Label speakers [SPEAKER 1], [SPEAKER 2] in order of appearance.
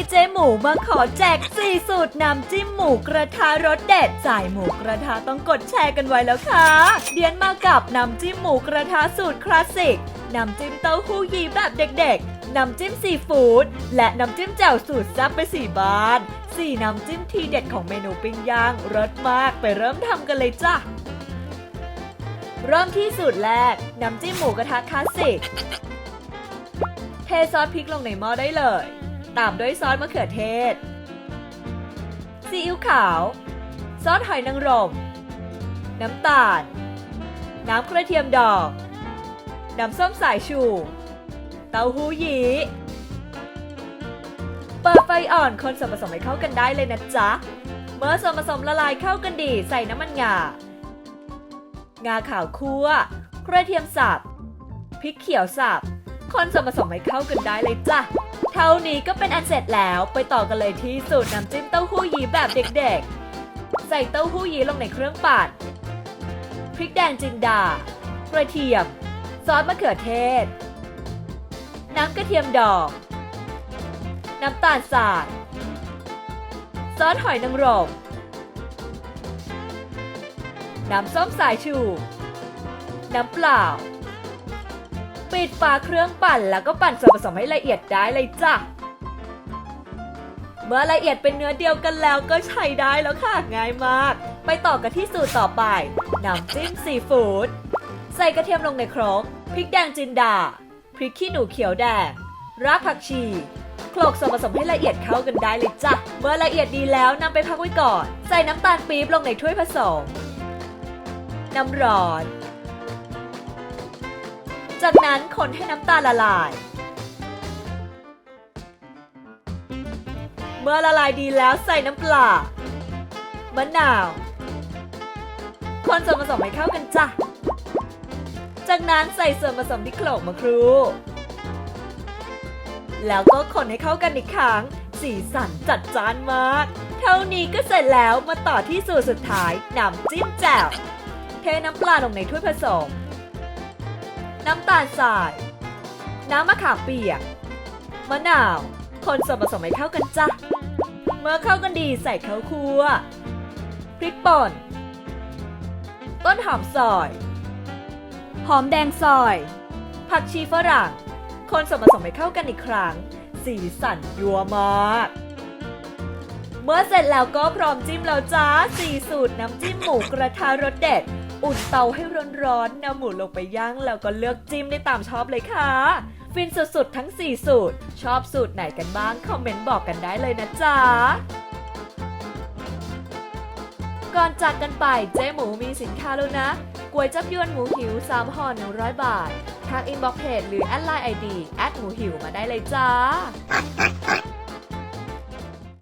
[SPEAKER 1] ีเจ๊หมูมาขอแจกสี่สูตรน้ำจิ้มหมูกระทะรสเด็ดสายหมูกระทะต้องกดแชร์กันไว้แล้วค่ะ เดียนมากับน้ำจิ้มหมูกระทะสูตรคลาสสิก น้ำจิ้มเต้าหู้ยีแบบเด็กๆ น้ำจิ้มซีฟู้ดและน้ำจิ้มแจ่วสูตรซ่บไปสี่บาน สี่น้ำจิ้มทีเด็ดของเมนูปิ้งย่างรสมากไปเริ่มทำกันเลยจ้ะเริ่มที่สูตรแรก น้ำจิ้มหมูกระทะคลาสสิก เทซอสพริกลงในหม้อได้เลย ตามด้วยซอสมะเขือเทศ ซีอิ๊วขาว ซอสหอยนางรม น้ำตาล น้ำกระเทียมดอก น้ำส้มสายชู เต้าหู้ยี้เปิดไฟอ่อนคนส่วนผสมให้เข้ากันได้เลยนะจ๊ะ เมื่อส่วนผสมละลายเข้ากันดีใส่น้ำมันงา งาขาวคั่ว กระเทียมสับ พริกเขียวสับ คนส่วนผสมให้เข้ากันได้เลยจ้ะ เท่านี้ก็เป็นอันเสร็จแล้วไปต่อกันเลยที่สูตรน้ำจิ้มเต้าหู้ยี้แบบเด็กๆ ใส่เต้าหู้ยี้ลงในเครื่องปั่นพริกแดงจินดากระเทียม ซอสมะเขือเทศ น้ำกระเทียมดอก น้ำตาลสายซอสหอยนางรมน้ำส้มสายชู น้ำเปล่า ปิดฝาเครื่องปั่นแล้วก็ปั่นส่วนผสมให้ละเอียดได้เลยจ้ะ เมื่อละเอียดเป็นเนื้อเดียวกันแล้วก็ใช้ได้แล้วค่ะ ง่ายมาก ไปต่อกันที่สูตรต่อไป น้ำจิ้มซีฟู้ด ใส่กระเทียมลงในครก พริกแดงจินดา พริกขี้หนูเขียวแดง รากผักชีโขลกส่วนผสมให้ละเอียดเข้ากันได้เลยจ้ะ เมื่อละเอียดดีแล้วนำไปพักไว้ก่อน ใส่น้ำตาลปี๊บลงในถ้วยผสม น้ำร้อน จากนั้นคนให้น้ำตาลละลาย เมื่อละลายดีแล้วใส่น้ำปลามะนาว คนส่วนผสมให้เข้ากันจ้ะ จากนั้นใส่ส่วนผสมที่โขลกมาครู แล้วก็คนให้เข้ากันอีกครั้ง สีสันจัดจ้านมาก เท่านี้ก็เสร็จแล้วมาต่อที่สูตรสุดท้ายน้ำจิ้มแจ่ว เทน้ำปลาลงในถ้วยผสม น้ำตาลทราย น้ำมะขามเปียก มะนาว คนส่วนผสมให้เข้ากันจ้ะ เมื่อเข้ากันดีใส่ข้าวคั่ว พริกป่น ต้นหอมซอย หอมแดงซอย ผักชีฝรั่ง คนส่วนผสมให้เข้ากันอีกครั้ง สีสันยัวมาก เมื่อเสร็จแล้วก็พร้อมจิ้มแล้วจ้าสี่สูตรน้ำจิ้มหมูกระทะรสเด็ด อุ่นเตาให้ร้อนๆนำหมูลงไปย่างแล้วก็เลือกจิ้มได้ตามชอบเลยค่ะ ฟินสุดๆทั้ง 4 สูตร ชอบสูตรไหนกันบ้าง คอมเมนต์บอกกันได้เลยนะจ๊ะก่อนจากกันไปเจ๊หมูมีสินค้าแล้วนะก๋วยจับยวนหมูหิว 3ห่อ100 บาท ทางอินบ็อกเพจหรือแอดไลน์ไอดีแอดหมูหิวมาได้เลยจ้า